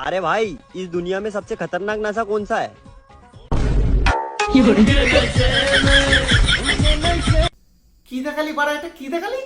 अरे भाई इस दुनिया में सबसे खतरनाक नशा कौन सा है কি দেখালি বাড়া এটা কি দেখালি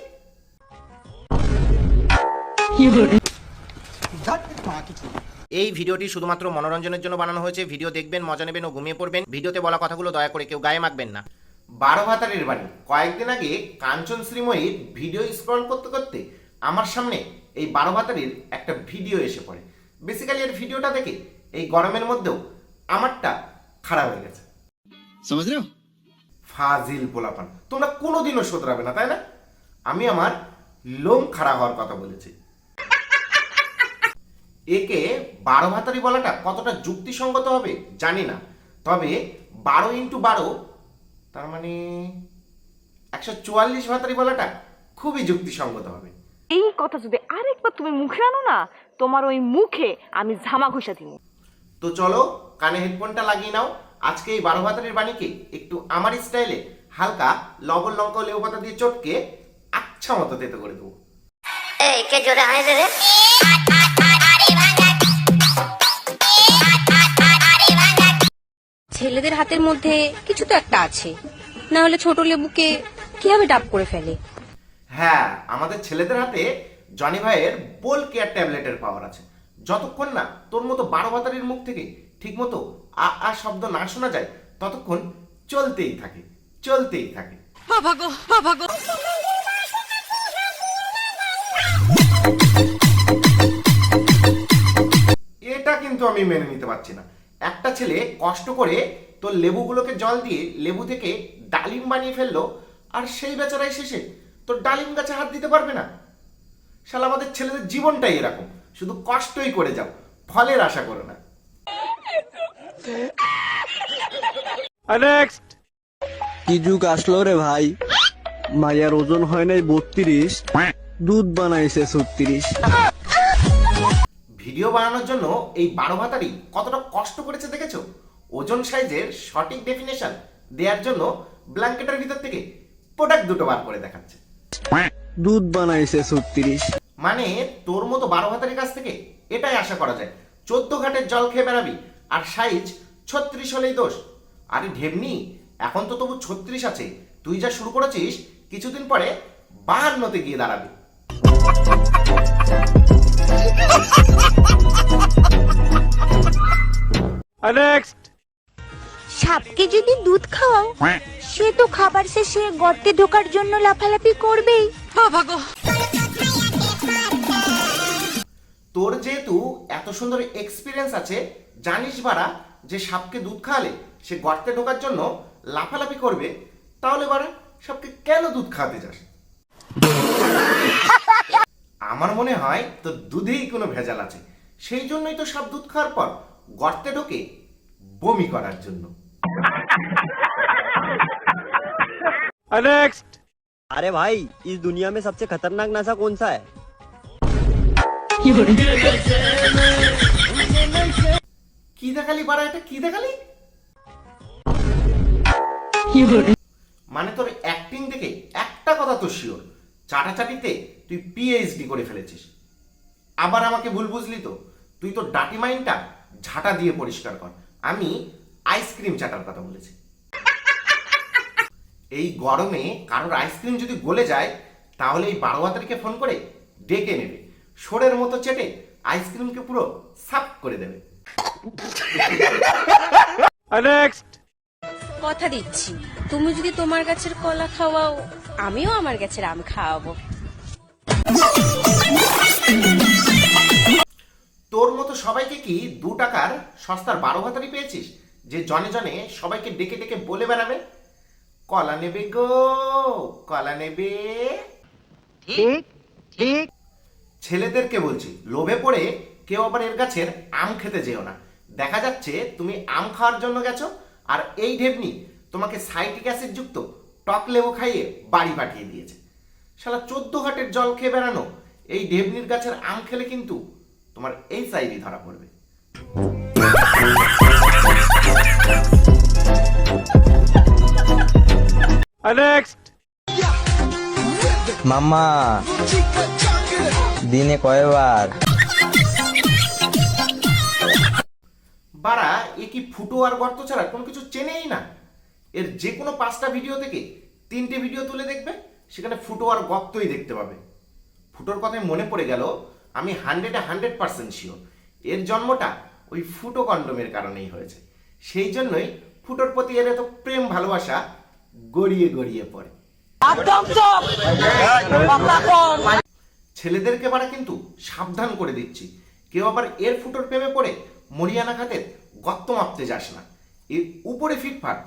এই ভিডিওটি শুধুমাত্র মনোরঞ্জনের জন্য বানানো হয়েছে ভিডিও দেখবেন মজা নেবেন ও ঘুমিয়ে পড়বেন ভিডিওতে বলা কথাগুলো দয়া করে কেউ গায়ে মাখবেন না বারো ভাতারের বাড়ি কয়েকদিন আগে কাঞ্চন শ্রীময়ীর ভিডিও স্ক্রল করতে করতে আমার সামনে এই বারো ভাতারের একটা ভিডিও এসে পড়ে বেসিক্যালি এর ভিডিওটা দেখে এই গরমের মধ্যেও আমারটা খারাপ হয়ে গেছে। ফাজিল পোলাপান। তোমরা কোনোদিনও শোধরাবে না তাই না? আমি আমার লোম খাড়া হওয়ার কথা বলেছি। একে বারো ভাতারি বলাটা কতটা যুক্তিসঙ্গত হবে জানি না। তবে বারো ইন্টু বারো তার মানে একশো চুয়াল্লিশ ভাতারি বলাটা খুবই যুক্তিসঙ্গত হবে। এই কথা যদি আরেকবার তুমি মুখে আনো না তোমার ওই মুখে আমি ঝামা ঘষা দিব। তো চলো কানে হেডফোনটা লাগিয়ে নাও। আজকে এই বারো ভাতারের বাণীকে একটু আমার স্টাইলে হালকা লবণ লঙ্কা লেবু পাতা দিয়ে চটকে আচ্ছা মতো তেতো করে দেবো। এই কে জোরে হাসে রে? ছেলেদের হাতের মধ্যে কিছু তো একটা আছে। না হলে ছোট লেবুকে কীভাবে ডাব করে ফেলে? হ্যাঁ আমাদের ছেলেদের হাতে জনি ভাইয়ের বোল কেয়ার ট্যাবলেটের পাওয়ার আছে। যতক্ষণ না তোর মতো বারো বাতারির মুখ থেকে ঠিকমতো আ আ শব্দ না শোনা যায় ততক্ষণ চলতেই থাকে চলতেই থাকে। এটা কিন্তু আমি মেনে নিতে পারছি না। একটা ছেলে কষ্ট করে তোর লেবুগুলোকে জল দিয়ে লেবু থেকে ডালিম বানিয়ে ফেলল আর সেই বেচারাই শেষে তোর ডালিম গাছে হাত দিতে পারবে না? শালা আমাদের ছেলেদের জীবনটাই এরকম। শুধু কষ্টই করে যাও ফলের আশা করো না। কি যুগ আসলো রে ভাই? মায়ার ওজন হয় নাই বত্রিশ দুধ বানাইছে ছত্রিশ। ভিডিও বানানোর জন্য এই বারো ভাতারি কতটা কষ্ট করেছে দেখেছ? ওজন সাইজের সঠিক ডেফিনেশন দেওয়ার জন্য ব্ল্যাঙ্কেটের ভিতর থেকে প্রোডাক্ট দুটো বার করে দেখাচ্ছে। দুধ বানাইছে ছত্রিশ। মানে তোর মতো বারো ভাতারির কাছ থেকে এটাই আশা করা যায়। চোদ্দ ঘাটের জল খেয়ে বেড়াবি আর সাইজ ছত্রিশ হলেই দোষ। আরে ঢেমনি এখন তো তবু ছত্রিশ আছে। তুই যা শুরু করেছিস কিছুদিন পরে বাহান্নতে গিয়ে দাঁড়াবি। সাপকে যদি দুধ খাওয়াও সে তো খাবার শেষে গর্তে ঢোকার জন্য লাফালাফি করবেই। তোর যেহেতু এত সুন্দর এক্সপিরিয়েন্স আছে জানিস বাড়া যে সাপকে দুধ খাওয়ালে সে গর্তে ঢোকার জন্য লাফালাফি করবে তাহলে বাড়া সাপকে কেন দুধ খাওয়াতে যাস? আমার মনে হয় তোর দুধেই কোনো ভেজাল আছে। সেই জন্যই তো সাপ দুধ খাওয়ার পর গর্তে ঢোকে বমি করার জন্য। अरे भाई इस दुनिया में सबसे खतरनाक नशा कौन सा है কি দেখালি বাড়া এটা কি দেখালি মানে তোর অ্যাক্টিং দেখে একটা কথা তো শিওর চাটাচাটিতে তুই পিএইচডি করে ফেলেছিস আবার আমাকে ভুল বুঝলি তো তুই তো ডাটি মাইন্ডটা ঝাঁটা দিয়ে পরিষ্কার কর আমি আইসক্রিম চাটার কথা বলেছি। এই গরমে কারোর আইসক্রিম যদি গলে যায় তাহলে এই বারো তারিখে ফোন করে ডেকে নেবে। সোরের মতো চেটে আইসক্রিমকে পুরো সাফ করে দেবে। কথা দিচ্ছি। তুমি যদি তোমার গাছের কলা খাওয়াও আমিও আমার গাছের আম খাওয়াবো। তোর মতো সবাইকে কি দু টাকার সস্তার বারো ভাতারি পেয়েছিস? যে জনে জনে সবাইকে ডেকে ডেকে বলে বেড়াবে কলা নেবে গো কলা নেবে। ছেলেদেরকে বলছি লোভে পড়ে কেউ আবার এর গাছের আম খেতে যেও না। দেখা যাচ্ছে তুমি আম খাওয়ার জন্য গেছো আর এই ঢেবনি তোমাকে সাইটিক অ্যাসিড যুক্ত টক লেবু খাইয়ে বাড়ি পাঠিয়ে দিয়েছে। শালা চোদ্দ ঘাটের জল খেয়ে বেড়ানো এই ঢেবনির গাছের আম খেলে কিন্তু তোমার এই সাইডই ধরা পড়বে। মাম্মা দিনে কয়বার? এ কি ফুটো আর গর্ত ছাড়া কোনো কিছু চেনেই না? এর যে কোনো পাঁচটা ভিডিও থেকে তিনটে ভিডিও তুলে দেখবে সেখানে ফুটো আর গর্তই দেখতে পাবে। ফুটোর কথায় মনে পড়ে গেল আমি হান্ড্রেডে হান্ড্রেড পার্সেন্ট শিওর এর জন্মটা ওই ফুটো কন্ডমের কারণেই হয়েছে। সেই জন্যই ফুটোর প্রতি এর এত প্রেম ভালোবাসা গড়িয়ে গড়িয়ে পড়ে। ছেলেদেরকে এবারে কিন্তু সাবধান করে দিচ্ছি। কেউ আবার এর ফুটোর প্রেমে পড়ে মরিয়ানা খাতের গর্ত মাপতে যাস না। এর উপরে ফিটফাট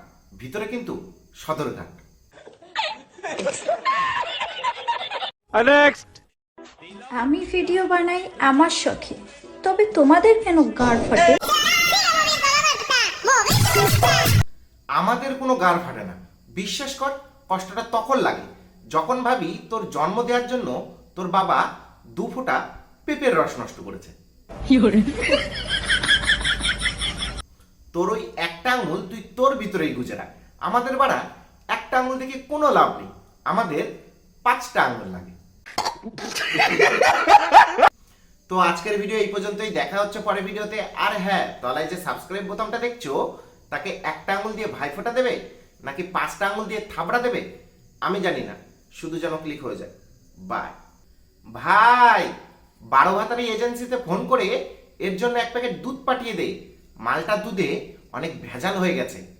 ভিতরে কিন্তু সদরঘাট। আমি ভিডিও বানাই আমার শখে তবে তোমাদের কেন গাড় ফাটে? আমাদের কোনো গার ফাটে না। বিশ্বাস কর কষ্টটা তখন লাগে। যখন ভাবি তোর জন্ম দেওয়ার জন্য তোর বাবা দু ফোঁটা পেঁপের রস নষ্ট করেছে। তোর ওই একটা আঙুল তুই তোর ভিতরেই গুজে রাখ। আমাদের বাড়া একটা আঙুল থেকে কোনো লাভ নেই। আমাদের পাঁচটা আঙুল লাগে। তো আজকের ভিডিও এই পর্যন্তই। দেখা হচ্ছে পরের ভিডিওতে। আর হ্যাঁ তলায় যে সাবস্ক্রাইব বোতামটা দেখছ তাকে একটা আঙুল দিয়ে ভাই ফোটা দেবে নাকি পাঁচটা আঙুল দিয়ে থাবড়া দেবে? আমি জানি না। শুধু যেন ক্লিক হয়ে যায়। বাই ভাই, বারো ভাতারি এজেন্সিতে ফোন করে এর জন্য এক প্যাকেট দুধ পাঠিয়ে দে। মালটা দুধে অনেক ভেজাল হয়ে গেছে।